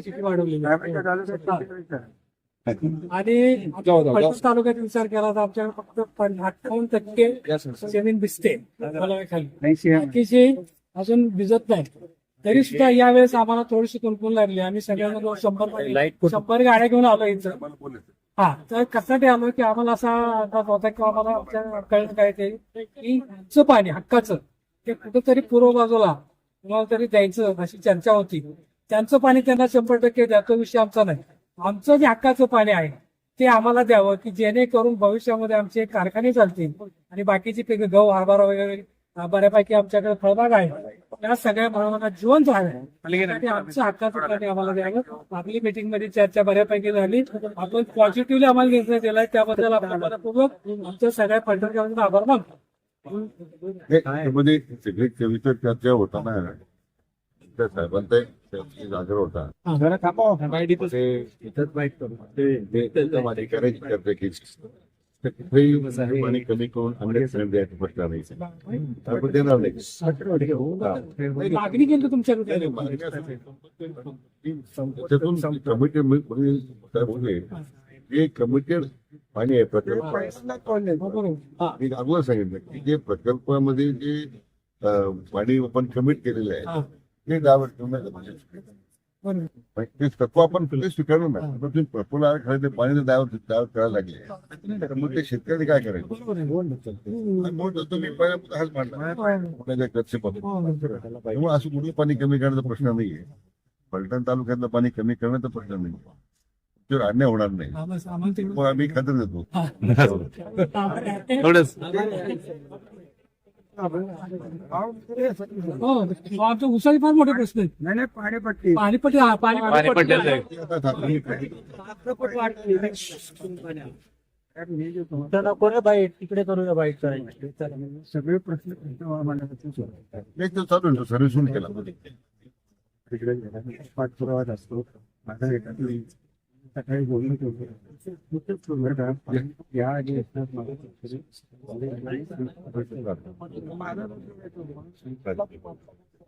Capacity वाढवलेली आहे. आणि पलटण तालुक्यात विचार केला तर आमच्याकडे फक्त अठ्ठावन्न टक्के जमीन भिजते खाली. बाकीची अजून भिजत नाही. तरी सुद्धा यावेळेस आम्हाला थोडीशी कुलकुल लागली. आम्ही सगळ्यांना दोन शंभर शंभर गाड्या घेऊन आलो इथं. हा तर कशासाठी आलो की आम्हाला असा अंदाज होता की आम्हाला आमच्या कळलं काय ते की पाणी हक्काचं ते कुठंतरी पूर्व बाजूला तुम्हाला तरी द्यायचं अशी चर्चा होती. त्यांचं पाणी त्यांना शंभर टक्के द्या तो विषय आमचा नाही. आमचं जे हक्काचं पाणी आहे ते आम्हाला द्यावं की जेणेकरून भविष्यामध्ये आमचे कारखाने चालतील आणि बाकीची पिकं गहू हरभरा वगैरे बऱ्यापैकी आमच्याकडे फळबाग आहे. त्या सगळ्या फळबागा जीवन झालं. आमच्या आमचं हक्काचं पाणी आम्हाला द्यावं. आपली मीटिंगमध्ये चर्चा बऱ्यापैकी झाली. आपण पॉझिटिव्हली आम्हाला निर्णय दिलाय त्याबद्दल आपण आमच्या सगळ्या फलटणकरांचा आभार मानतो. सगळी कविता चर्चा होताना साहेबांचा जागर होता. पाणी कमी करून अन्य सिलेंडर द्यायचं प्रश्न नाही. आपण देणार नाही. मागणी केली तुमच्याकडे त्याच्यातून कमिटेड जे कमिटेड पाणी आहे. प्रकल्प मी अगोदर सांगितलं की जे प्रकल्पामध्ये जे पाणी आपण कमिट केलेलं आहे हा. ते म्हणजे. ते तत्व आपण ते स्वीकारलं नाही. पण तुम्ही प्रफुल्ल खरं ते पाणी डायव्हर्ट डायव्हर्ट करायला लागले. तर मग ते शेतकरी काय करायचं तुम्ही हाच मांडला. त्यामुळे असं कुठलं पाणी कमी करण्याचा प्रश्न नाहीये. फलटण तालुक्यातलं पाणी कमी करण्याचा प्रश्न नाही अन्याय होणार नाही. ते- मग आम्ही खात्री देतो. हो उसाचे फार मोठे प्रश्न आहेत. नाही नाही पाणीपट्टी पाणीपट्टी हा पाणीपट्टी. नको रे बाईट तिकडे करूया बाईट सगळे प्रश्न हवामानाचे एक तर चालू आहे सर्व्हिसून केला. तिकडे पाठपुरावा असतो माझा सकाळी बोलणं होतं या आधी असतात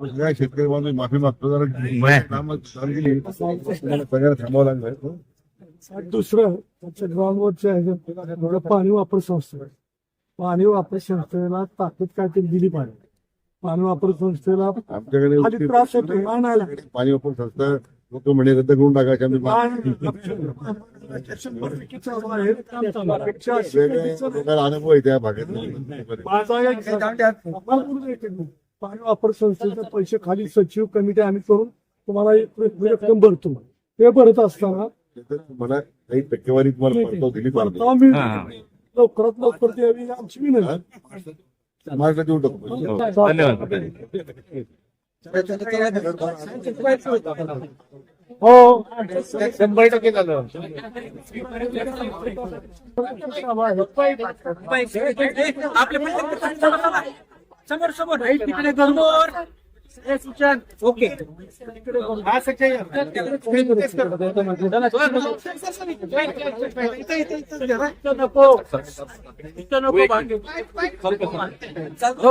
मला शेतकरी बांधव माफी मागतो जरा थांबावं लागलं दुसरं आमच्या ग्राउंडवरच्या थोडं पाणी वापर संस्था पाणी वापर संस्थेला ताकद काय ते दिली पाहिजे पाणी वापर संस्थेला आमच्याकडे त्रास होतो पाणी वापर संस्था तो म्हणे रद्द करून टाकायचे अनुभव आहे त्या भागात पाणी वापर संस्थेचे पैसे खाली सचिव कमिटी आम्ही करून तुम्हाला एक रक्कम भरतो. ते भरत असताना मला काही टक्केवारी तुम्हाला दिली लवकरात लवकर द्यावी ही आमची विनंती. देऊ टाकू. हो. शंभर टक्के झालं. समोर समोर. तिकडे समोर. ओके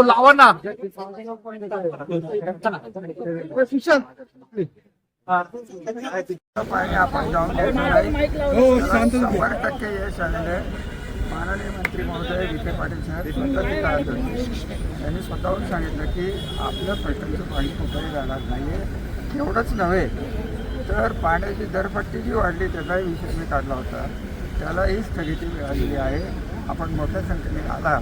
लावा ना पाणी आपण जाऊन शंभर टक्के यश आलेलं आहे. माननीय मंत्री महोदय विखे पाटील साहेब स्वतः तिथं आले होते. त्यांनी स्वतःहून सांगितलं की आपलं फलटणचं पाणी कुठेही जाणार नाहीये. एवढंच नव्हे तर पाण्याची दरपट्टी जी वाढली त्याचाही विषय मी काढला होता. त्यालाही स्थगिती मिळालेली आहे. आपण मोठ्या संख्येने आला.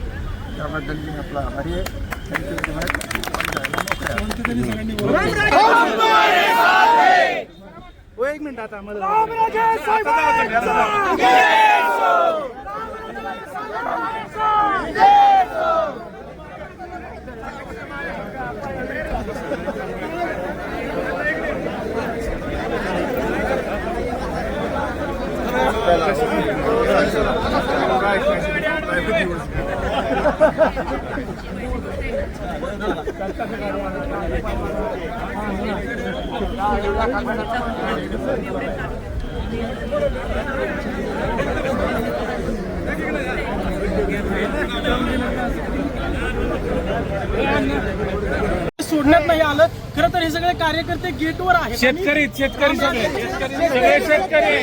त्याबद्दल मी आपला आभारी आहे. थँक्यू. एक मिनिट आता सोडण्यात नाही आलं. खरं तर हे सगळे कार्यकर्ते गेटवर आहेत. शेतकरी शेतकरी सगळे. शेतकरी सगळे शेतकरी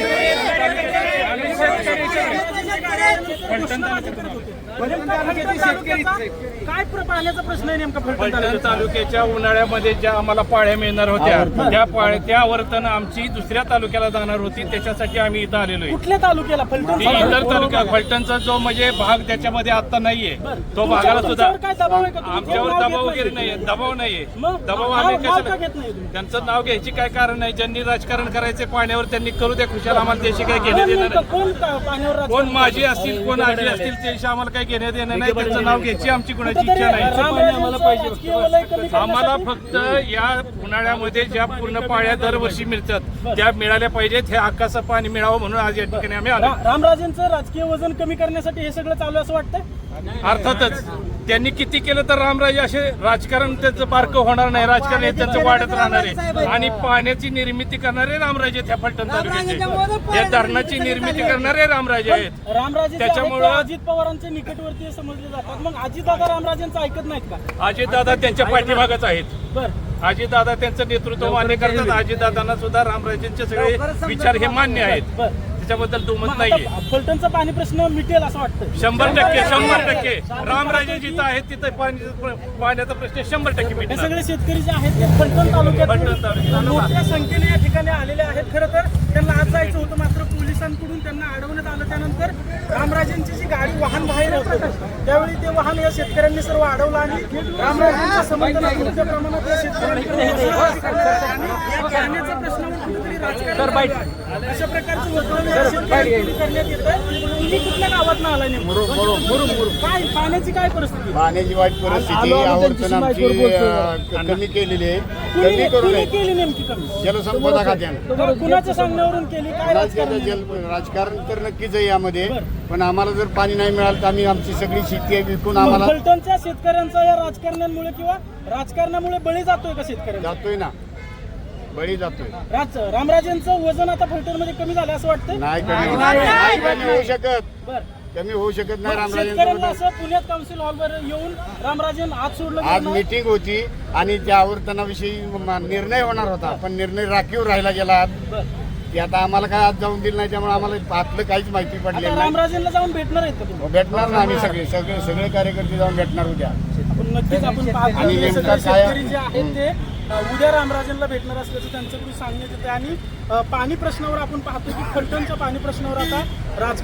काय पाण्याचा प्रश्न आहे नेमका फलटण? तालुक्याच्या उन्हाळ्यामध्ये ज्या आम्हाला पाळ्या मिळणार होत्या त्या पाळ्या त्या वर्तन आमची दुसऱ्या तालुक्याला जाणार होती त्याच्यासाठी आम्ही इथं आलेलो कुठल्या तालुक्याला? फलटण इतर तालुक्या फलटणचा जो म्हणजे भाग त्याच्यामध्ये आता नाहीये. तो भागाला सुद्धा आमच्यावर दबाव वगैरे? नाहीये. दबाव नाहीये. दबाव आम्ही? त्यांचं नाव घ्यायची काय कारण नाही ज्यांनी राजकारण करायचे पाण्यावर त्यांनी करू द्या खुशाल आम्हाला त्याशी काय घेण्यात कोण माझी? असतील कोण आजी असतील त्याशी आम्हाला काही घेण्यात येणार नाही. त्यांचं नाव घ्यायची आमची कुणाची इच्छा नाही. आम्हाला फक्त या उन्हाळ्यामध्ये ज्या पूर्ण पाळ्या दरवर्षी मिळतात त्या मिळाल्या पाहिजेत. हे आकाशाचं पाणी मिळावं म्हणून आज या ठिकाणी आम्ही आलो. रामराजेंचं राजकीय वजन कमी करण्यासाठी हे सगळं चालू असं वाटतंय? अर्थातच. त्यांनी किती केलं तर रामराजे असे राजकारण त्यांचं बारकं होणार नाही. राजकारण हे त्यांचं वाढत राहणार आहे. आणि पाण्याची निर्मिती करणारे रामराजे ह्या फलटण तालुक्याचे. या धरणाची निर्मिती करणारे. रामराजे आहेत. त्याच्यामुळं- अजित पवारांचे निकटवर्तीय समजले जातात. मग अजितदादा रामराजेंचं ऐकत नाहीत का? अजितदादा त्यांच्या पाठीमागच आहेत. अजितदादा त्यांचं नेतृत्व मान्य करतात. अजितदादांना सुद्धा रामराजेंचे सगळे विचार हे मान्य आहेत. त्याच्याबद्दल दुमत नाहीये आता फलटणचा पाणी प्रश्न मिटेल असं वाटतं शंभर टक्के शंभर टक्के. रामराजे जिथं आहेत तिथं पाणी- पाण्याचा प्रश्न शंभर टक्के हे मिळणार सगळे शेतकरी जे आहेत ते फलटण तालुक्यात फलटण तालुक्यात. मोठ्या संख्येने या ठिकाणी आलेले आहेत. खरं तर त्यांना आज जायचं होतं मात्र पोलिसांकडून त्यांना अडवण्यात आलं. त्यानंतर रामराजेंची जी गाडी वाहन बाहेर होतं त्यावेळी ते वाहन या शेतकऱ्यांनी सर्व अडवलं आणि रामराजेंच्या समर्थनात मोठ्या प्रमाणात या. आणि पाण्याच्या प्रश्नावर राजकारण अशा प्रकारचं वक्तव्य या शेतकऱ्यांकडून करण्यात येतं तुम्ही कुठल्या गावात आला काय पाण्याची काय परिस्थिती? पाण्याची वाईट परिस्थिती आवर्तन आमची अं, कमी केलेली आहे. कमी करू कुणी नये केली नेमकी कमी? जलसंपदा खात्यानं कुणाच्या सांगण्यावरून केली? काय राजकारण राजकारण जल राजकारण तर नक्कीच आहे यामध्ये. पण आम्हाला जर पाणी नाही मिळालं तर आम्ही आमची सगळी शेती आहे विकून आम्हाला फलटणच्या शेतकऱ्यांचा या राजकारण्यांमुळे किंवा राजकारणामुळे बळी जातोय का शेतकऱ्यांचा? जातोय ना. बळी जातोय. राज रामराजेंचं वजन आता फलटणमध्ये कमी झालं असं वाटतंय? नाही कमी होत. नाही कमी होऊ शकत. कमी होऊ शकत नाही शेतकऱ्यांना रामराजेंचं असं पुण्यात काउन्सिल हॉलवर येऊन रामराजेन आज सोडलं आज गेलं. मीटिंग होती आणि त्या आवर्तनाविषयी म- निर्णय होणार होता. पण निर्णय राखीव राहिला गेला. आज. बर. ते आता आम्हाला काय आज जाऊन दिलं नाही त्यामुळे आम्हाला आतलं काहीच माहिती पडलेलं नाही. रामराजेंना जाऊन भेटणार आहेत का तुम्ही? भेटणार ना आम्ही सगळे. सगळे सगळे कार्यकर्ते जाऊन भेटणार उद्या. आपण नक्कीच आपण पाहतो. आणि हे नेमका सगळे काय- शेतकरी जे आहेत ते उद्या रामराजेंना भेटणार असल्याचं त्यांच्याकडून सांगण्यात येते आणि पाणी प्रश्नावर आपण पाहतो की फलटणच्या पाणी प्रश्नावर आता राजकारण